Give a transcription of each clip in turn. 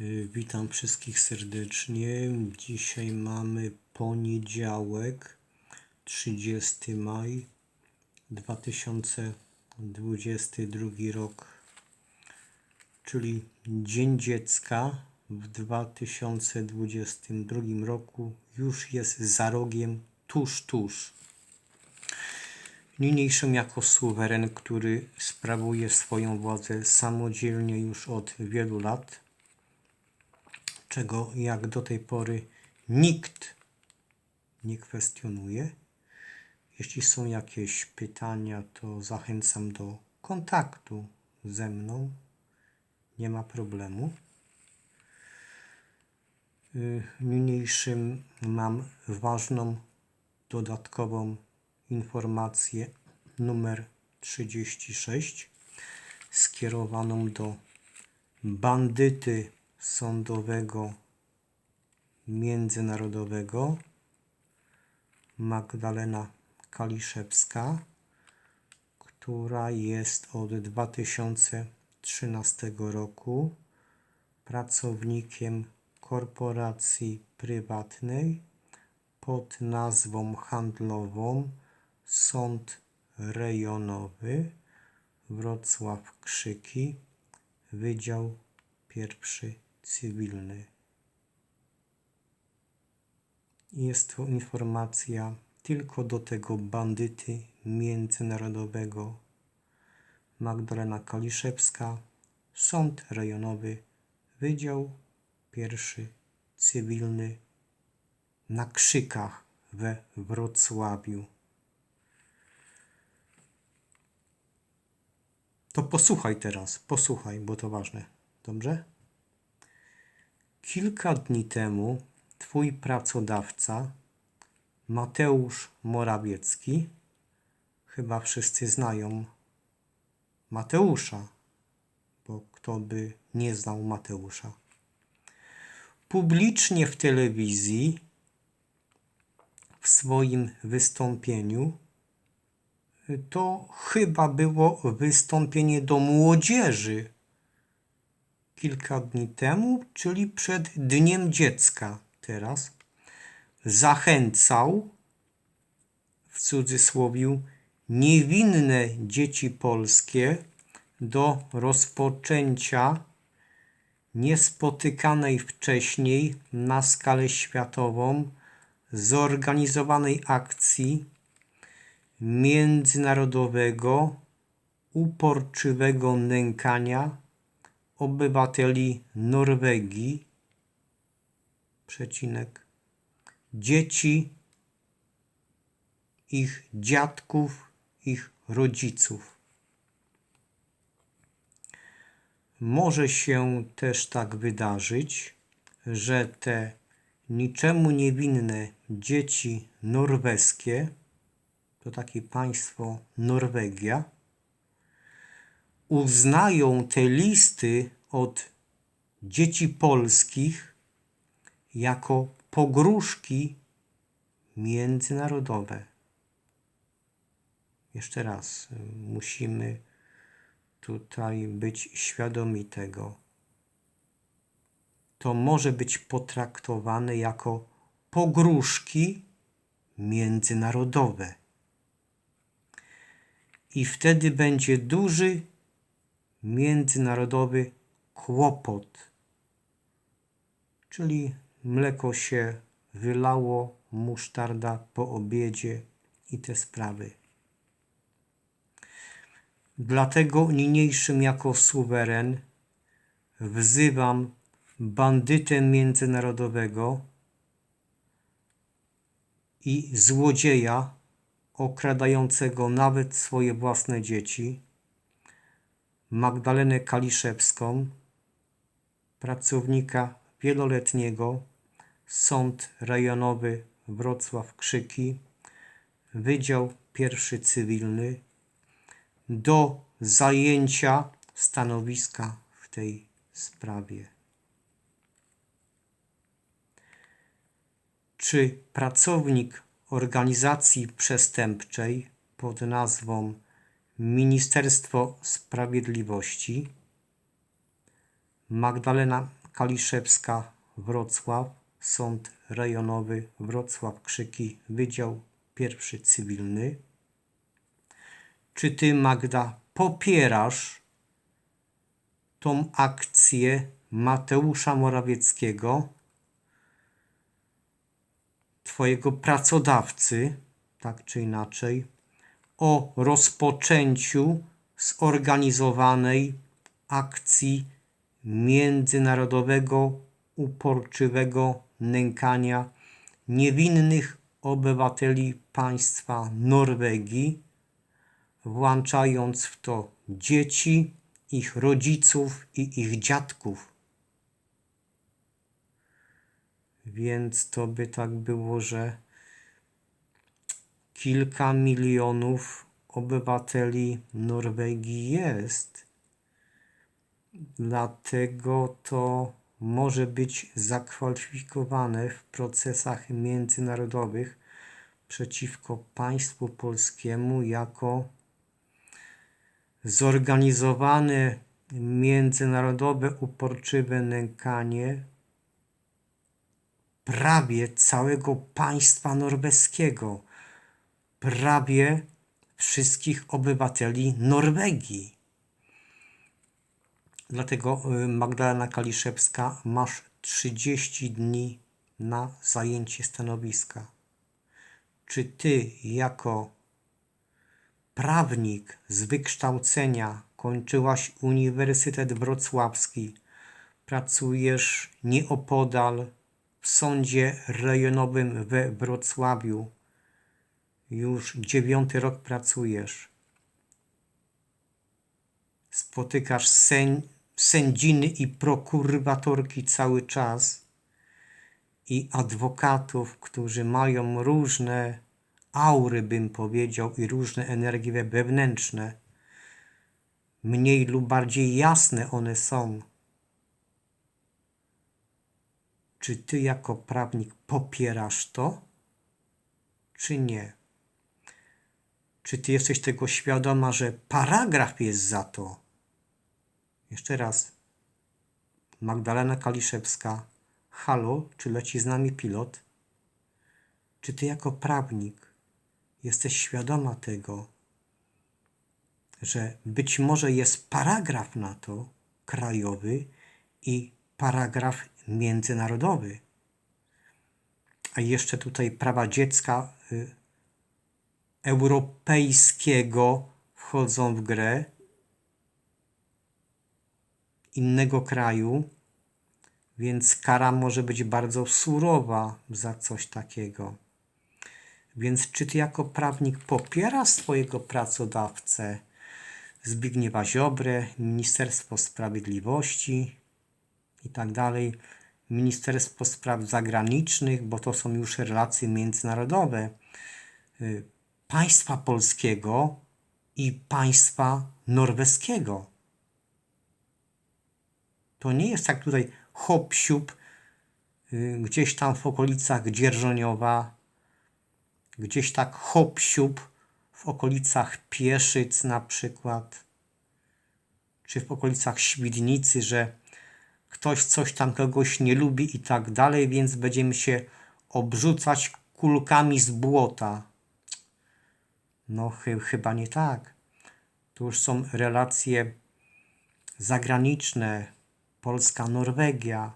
Y, Witam wszystkich serdecznie. Dzisiaj mamy poniedziałek, 30 maj 2022 rok, czyli Dzień Dziecka w 2022 roku już jest za rogiem, tuż, tuż. Niniejszym jako suweren, który sprawuje swoją władzę samodzielnie już od wielu lat, czego jak do tej pory nikt nie kwestionuje. Jeśli są jakieś pytania, to zachęcam do kontaktu ze mną. Nie ma problemu. Y, Niniejszym mam ważną dodatkową informację numer 36 skierowaną do bandyty sądowego międzynarodowego. Magdalena Kaliszewska, która jest od 2013 roku pracownikiem korporacji prywatnej pod nazwą handlową Sąd Rejonowy Wrocław Krzyki, Wydział Pierwszy Cywilny. Jest to informacja tylko do tego bandyty międzynarodowego Magdalena Kaliszewska, Sąd Rejonowy, Wydział Pierwszy Cywilny na Krzykach we Wrocławiu. To posłuchaj teraz, posłuchaj, bo to ważne. Dobrze? Kilka dni temu twój pracodawca Mateusz Morawiecki, chyba wszyscy znają Mateusza, bo kto by nie znał Mateusza, publicznie w telewizji w swoim wystąpieniu to chyba było wystąpienie do młodzieży kilka dni temu, czyli przed Dniem Dziecka teraz, zachęcał w cudzysłowie niewinne dzieci polskie do rozpoczęcia niespotykanej wcześniej na skalę światową zorganizowanej akcji międzynarodowego uporczywego nękania obywateli Norwegii, przecinek, dzieci, ich dziadków, ich rodziców. Może się też tak wydarzyć, że te niczemu niewinne dzieci norweskie, to takie państwo Norwegia, uznają te listy od dzieci polskich jako pogróżki międzynarodowe. Jeszcze raz, musimy tutaj być świadomi tego. To może być potraktowane jako pogróżki międzynarodowe. I wtedy będzie duży międzynarodowy kłopot. Czyli mleko się wylało, musztarda po obiedzie i te sprawy. Dlatego niniejszym jako suweren wzywam bandytę międzynarodowego i złodzieja okradającego nawet swoje własne dzieci, Magdalenę Kaliszewską, pracownika wieloletniego, Sąd Rejonowy Wrocław Krzyki, Wydział Pierwszy Cywilny, do zajęcia stanowiska w tej sprawie. Czy pracownik organizacji przestępczej pod nazwą Ministerstwo Sprawiedliwości. Magdalena Kaliszewska, Wrocław, Sąd Rejonowy Wrocław Krzyki, Wydział Pierwszy Cywilny. Czy ty, Magda, popierasz tą akcję Mateusza Morawieckiego, twojego pracodawcy, tak czy inaczej, o rozpoczęciu zorganizowanej akcji międzynarodowego uporczywego nękania niewinnych obywateli państwa Norwegii, włączając w to dzieci, ich rodziców i ich dziadków. Więc to by tak było, że kilka milionów obywateli Norwegii jest. Dlatego to może być zakwalifikowane w procesach międzynarodowych przeciwko państwu polskiemu jako zorganizowane międzynarodowe uporczywe nękanie prawie całego państwa norweskiego, prawie wszystkich obywateli Norwegii. Dlatego y, Magdalena Kaliszewska masz 30 dni na zajęcie stanowiska. Czy ty jako prawnik z wykształcenia kończyłaś Uniwersytet Wrocławski, pracujesz nieopodal w sądzie rejonowym we Wrocławiu, już dziewiąty rok pracujesz. Spotykasz sęd sędziny i prokuratorki cały czas i adwokatów, którzy mają różne aury, bym powiedział, i różne energie wewnętrzne. Mniej lub bardziej jasne one są. Czy ty jako prawnik popierasz to, czy nie? Czy ty jesteś tego świadoma, że paragraf jest za to? Jeszcze raz. Magdalena Kaliszewska. Halo, czy leci z nami pilot? Czy ty jako prawnik jesteś świadoma tego, że być może jest paragraf na to krajowy i paragraf międzynarodowy? A jeszcze tutaj prawa dziecka y, europejskiego wchodzą w grę innego kraju, więc kara może być bardzo surowa za coś takiego. Więc czy ty jako prawnik popierasz swojego pracodawcę Zbigniewa Ziobrę, Ministerstwo Sprawiedliwości i tak dalej, Ministerstwo Spraw Zagranicznych, bo to są już relacje międzynarodowe, y, państwa polskiego i państwa norweskiego. To nie jest tak tutaj hop siup, y, gdzieś tam w okolicach Dzierżoniowa, gdzieś tak hop siup w okolicach Pieszyc na przykład, czy w okolicach Świdnicy, że ktoś coś tam kogoś nie lubi i tak dalej, więc będziemy się obrzucać kulkami z błota. No chy chyba nie tak. To już są relacje zagraniczne, Polska-Norwegia.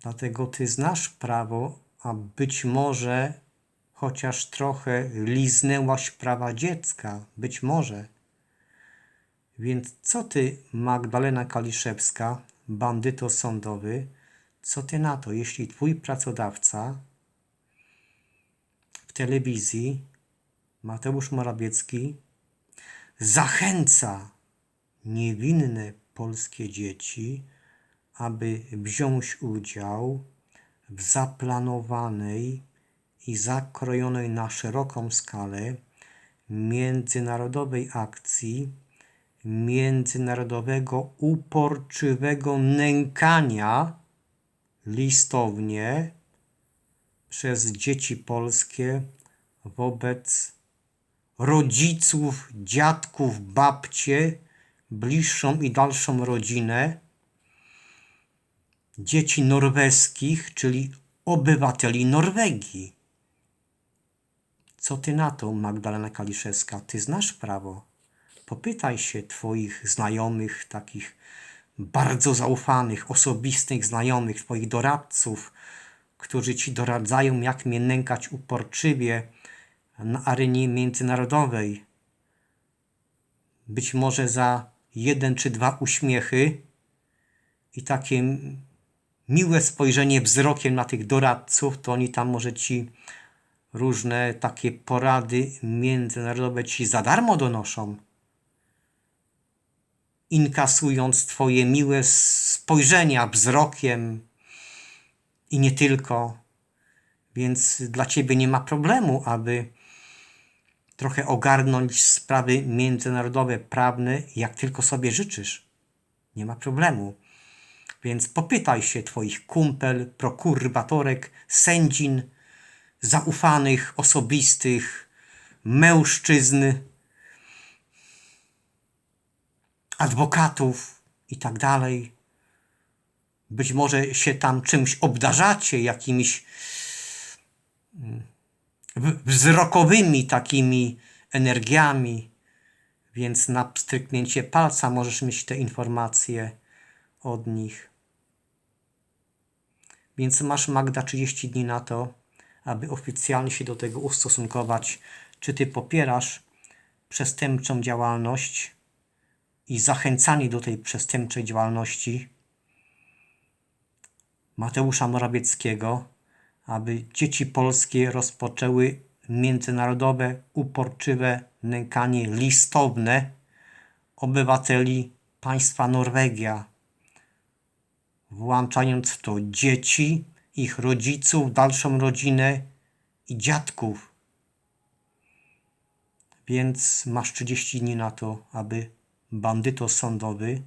Dlatego ty znasz prawo, a być może chociaż trochę liznęłaś prawa dziecka, być może. Więc co ty, Magdalena Kaliszewska, bandyto sądowy, co ty na to, jeśli twój pracodawca w telewizji, Mateusz Morawiecki, zachęca niewinne polskie dzieci, aby wziąć udział w zaplanowanej i zakrojonej na szeroką skalę międzynarodowej akcji międzynarodowego uporczywego nękania listownie przez dzieci polskie wobec rodziców, dziadków, babcie, bliższą i dalszą rodzinę dzieci norweskich, czyli obywateli Norwegii. Co ty na to, Magdalena Kaliszewska? Ty znasz prawo. Popytaj się twoich znajomych, takich bardzo zaufanych, osobistych znajomych, twoich doradców, którzy ci doradzają, jak mnie nękać uporczywie na arenie międzynarodowej. Być może za jeden czy dwa uśmiechy i takie miłe spojrzenie wzrokiem na tych doradców, to oni tam może ci różne takie porady międzynarodowe ci za darmo donoszą. Inkasując twoje miłe spojrzenia wzrokiem i nie tylko. Więc dla ciebie nie ma problemu, aby trochę ogarnąć sprawy międzynarodowe, prawne, jak tylko sobie życzysz. Nie ma problemu. Więc popytaj się twoich kumpel, prokuratorek, sędzin, zaufanych, osobistych, mężczyzn, adwokatów i tak dalej. Być może się tam czymś obdarzacie, jakimiś mm, wzrokowymi takimi energiami, więc na pstryknięcie palca możesz mieć te informacje od nich. Więc masz Magda 30 dni na to, aby oficjalnie się do tego ustosunkować, czy ty popierasz przestępczą działalność i zachęcanie do tej przestępczej działalności Mateusza Morawieckiego, aby dzieci polskie rozpoczęły międzynarodowe, uporczywe nękanie listowne obywateli państwa Norwegia, włączając w to dzieci, ich rodziców, dalszą rodzinę i dziadków. Więc masz 30 dni na to, aby bandyto sądowy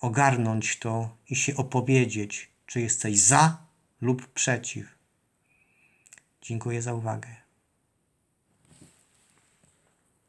ogarnąć to i się opowiedzieć, czy jesteś za lub przeciw. Dziękuję za uwagę.